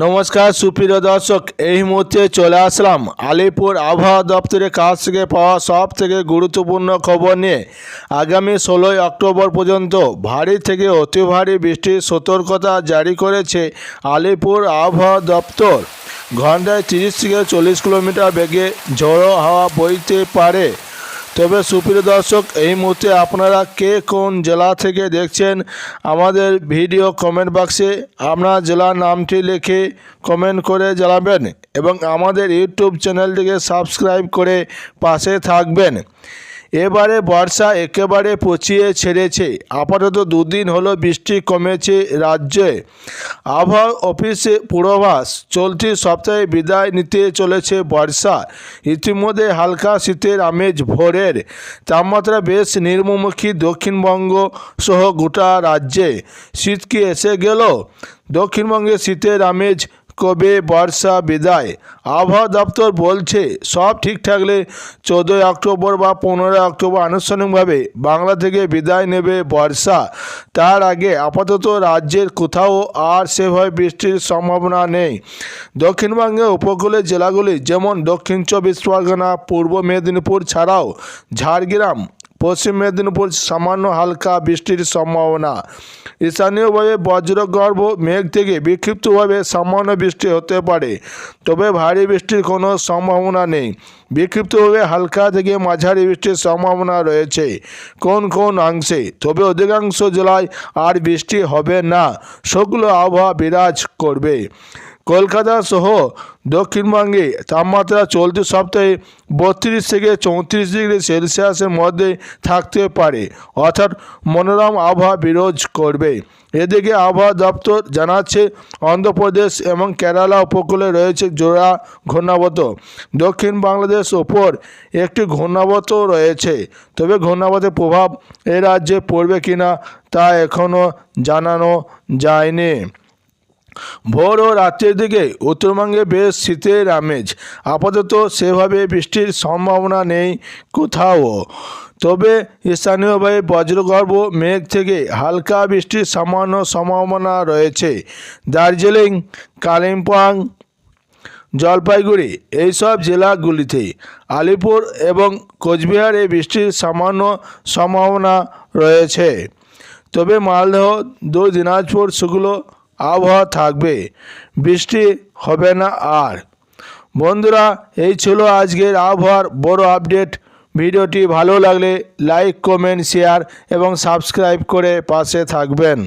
নমস্কার, সুপ্রিয় দর্শক, এই মুহূর্তে চলে আসলাম আলিপুর আবহাওয়া দপ্তরের কাছ থেকে পাওয়া সব থেকে গুরুত্বপূর্ণ খবর নিয়ে। আগামী ষোলোই অক্টোবর পর্যন্ত ভারী থেকে অতি ভারী বৃষ্টির সতর্কতা জারি করেছে আলিপুর আবহাওয়া দপ্তর। ঘন্টায় তিরিশ থেকে চল্লিশ কিলোমিটার বেগে ঝোড়ো হাওয়া বইতে পারে। তবে সুপ্রিয় দর্শক, এই মুহূর্তে আপনারা কে কোন জেলা থেকে দেখছেন আমাদের ভিডিও কমেন্ট বাক্সে আপনার জেলার নামটি লিখে কমেন্ট করে জানাবেন এবং আমাদের ইউটিউব চ্যানেলটিকে সাবস্ক্রাইব করে পাশে থাকবেন। এবারে বর্ষা একেবারে পচিয়ে ছেড়েছে। আপাতত দুদিন হলো বৃষ্টি কমেছে রাজ্যে। আবহাওয়া অফিসে পূর্বাভাস, চলতি সপ্তাহে বিদায় নিতে চলেছে বর্ষা। ইতিমধ্যে হালকা শীতের আমেজ ভোরের। তাপমাত্রা বেশ নির্মুখী দক্ষিণবঙ্গ সহ গোটা রাজ্যে। শীত কি এসে গেল? দক্ষিণবঙ্গে শীতের আমেজ কবে বর্ষা বিদায়? আবহাওয়া দপ্তর বলছে, সব ঠিক থাকলে চোদ্দোই অক্টোবর বা পনেরোই অক্টোবর আনুষ্ঠানিকভাবে বাংলা থেকে বিদায় নেবে বর্ষা। তার আগে আপাতত রাজ্যের কোথাও আর সেভাবে বৃষ্টির সম্ভাবনা নেই। দক্ষিণবঙ্গের উপকূলের জেলাগুলি, যেমন দক্ষিণ চব্বিশ পরগনা, পূর্ব মেদিনীপুর ছাড়াও ঝাড়গ্রাম পশ্চিম মেদিনীপুর সামান্য হালকা বৃষ্টির সম্ভাবনা। স্থানীয়ভাবে বজ্রগর্ভ মেঘ থেকে বিক্ষিপ্তভাবে সামান্য বৃষ্টি হতে পারে, তবে ভারী বৃষ্টির কোনো সম্ভাবনা নেই। বিক্ষিপ্তভাবে হালকা থেকে মাঝারি বৃষ্টির সম্ভাবনা রয়েছে কোন কোন অংশে, তবে অধিকাংশ জেলায় আর বৃষ্টি হবে না। সেগুলো আবহাওয়া বিরাজ করবে। কলকাতা সহ দক্ষিণবঙ্গে তাপমাত্রা চলতি সপ্তাহে বত্রিশ থেকে চৌত্রিশ ডিগ্রি সেলসিয়াসের মধ্যে থাকতে পারে, অর্থাৎ মনোরম আবহাওয়া বিরোজ করবে। এদিকে আবহাওয়া দপ্তর জানাচ্ছে, অন্ধ্রপ্রদেশ এবং কেরালা উপকূলে রয়েছে জোড়া ঘূর্ণাবত দক্ষিণ বাংলাদেশ ওপর একটি ঘূর্ণাবত রয়েছে, তবে ঘূর্ণাবতের প্রভাব এ রাজ্যে পড়বে কিনা তা এখনও জানানো যায়নি। ভোর ও রাত্রের দিকে উত্তরবঙ্গে বেশ শীতের আমেজ। আপাতত সেভাবে বৃষ্টির সম্ভাবনা নেই কোথাও। তবে স্থানীয়ভাবে বজ্রগর্ভ মেঘ থেকে হালকা বৃষ্টির সামান্য সম্ভাবনা রয়েছে। দার্জিলিং, কালিম্পং, জলপাইগুড়ি এইসব জেলাগুলিতে আলিপুর এবং কোচবিহারে বৃষ্টির সামান্য সম্ভাবনা রয়েছে। তবে মালদহ দু দিনাজপুর সেগুলো আবহাওয়া থাকবে। বৃষ্টি হবে না আর। বন্ধুরা, এই ছিল আজকের আবহাওয়ার বড় আপডেট। ভিডিওটি ভালো লাগলে লাইক, কমেন্ট, শেয়ার এবং সাবস্ক্রাইব করে পাশে থাকবেন।